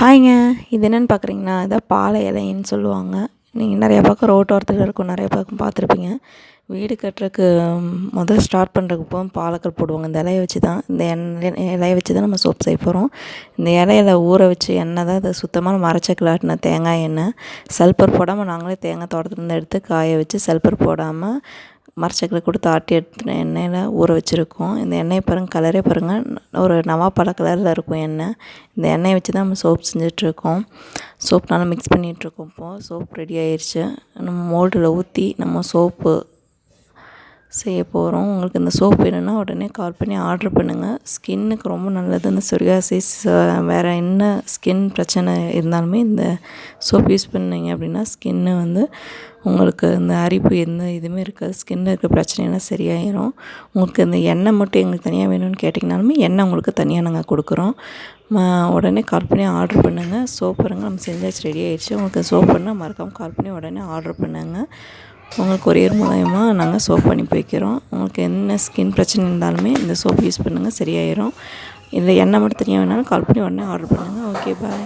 ஹாய்ங்க. இது என்னென்னு பார்க்குறீங்கன்னா இதான் பாலை இலைன்னு சொல்லுவாங்க. நீங்கள் நிறையா பக்கம் ரோட்டோரத்தில் இருக்கும் நிறைய பக்கம் பார்த்துருப்பீங்க. வீடு கட்டுறக்கு முதல் ஸ்டார்ட் பண்ணுறதுக்கு போக பாலக்கல் போடுவாங்க. இந்த இலையை வச்சு தான் இந்த எண்ணெய் இலையை வச்சு தான் நம்ம சோப் செய்ய போகிறோம் இந்த இலையில ஊற வச்சு எண்ணெய் தான் அதை சுத்தமாக மரச்சக்கில் ஆட்டின தேங்காய் எண்ணெய். சல்பர் போடாமல் நாங்களே தேங்காய் தோட்டத்துலேருந்து எடுத்து காய வச்சு சல்பர் போடாமல் மரச்சக்கில் கொடுத்து ஆட்டி எடுத்துன எண்ணெயில் ஊற வச்சுருக்கோம். இந்த எண்ணெயை பாருங்கள் கலரே பாருங்கள் ஒரு நவாப்பழ கலரில் இருக்கும் எண்ணெய். இந்த எண்ணெயை வச்சு தான் நம்ம சோப் செஞ்சிட்ருக்கோம். சோப் நல்லா மிக்ஸ் பண்ணிகிட்ருக்கோம் இப்போது சோப் ரெடி ஆயிடுச்சு நம்ம மோல்டில் ஊற்றி நம்ம சோப்பு செய்ய போகிறோம் உங்களுக்கு இந்த சோப் வேணும்னா உடனே கால் பண்ணி ஆர்டர் பண்ணுங்கள் ஸ்கின்னுக்கு ரொம்ப நல்லது. இந்த சொரியாசிஸ் வேறு என்ன ஸ்கின் பிரச்சனை இருந்தாலுமே இந்த சோப் யூஸ் பண்ணிங்க அப்படின்னா ஸ்கின்னு வந்து உங்களுக்கு இந்த அரிப்பு எந்த இதுவுமே இருக்காது. ஸ்கின்னில் இருக்க பிரச்சனையெல்லாம் சரியாயிரும். உங்களுக்கு இந்த எண்ணெய் மட்டும் எங்களுக்கு தனியாக வேணும்னு கேட்டிங்கனாலுமே எண்ணெய் உங்களுக்கு தனியாக நாங்கள் கொடுக்குறோம். உடனே கால் பண்ணி ஆர்டர் பண்ணுங்கள் சோப் பாருங்கள் நம்ம செஞ்சாச்சு ரெடி ஆகிடுச்சு உங்களுக்கு சோப் பண்ணால் மறக்காமல் கால் பண்ணி உடனே ஆர்டர் பண்ணுங்கள் உங்களுக்கு கொரியர் மூலயமா நாங்கள் சோப் அனுப்பி வைக்கிறோம் உங்களுக்கு என்ன ஸ்கின் பிரச்சனை இருந்தாலுமே இந்த சோப் யூஸ் பண்ணுங்கள் சரியாயிடும் இதில் எண்ணெய் மட்டும் தனியாக வேணாலும் கால் பண்ணி உடனே ஆர்டர் பண்ணுங்கள் ஓகே பாய்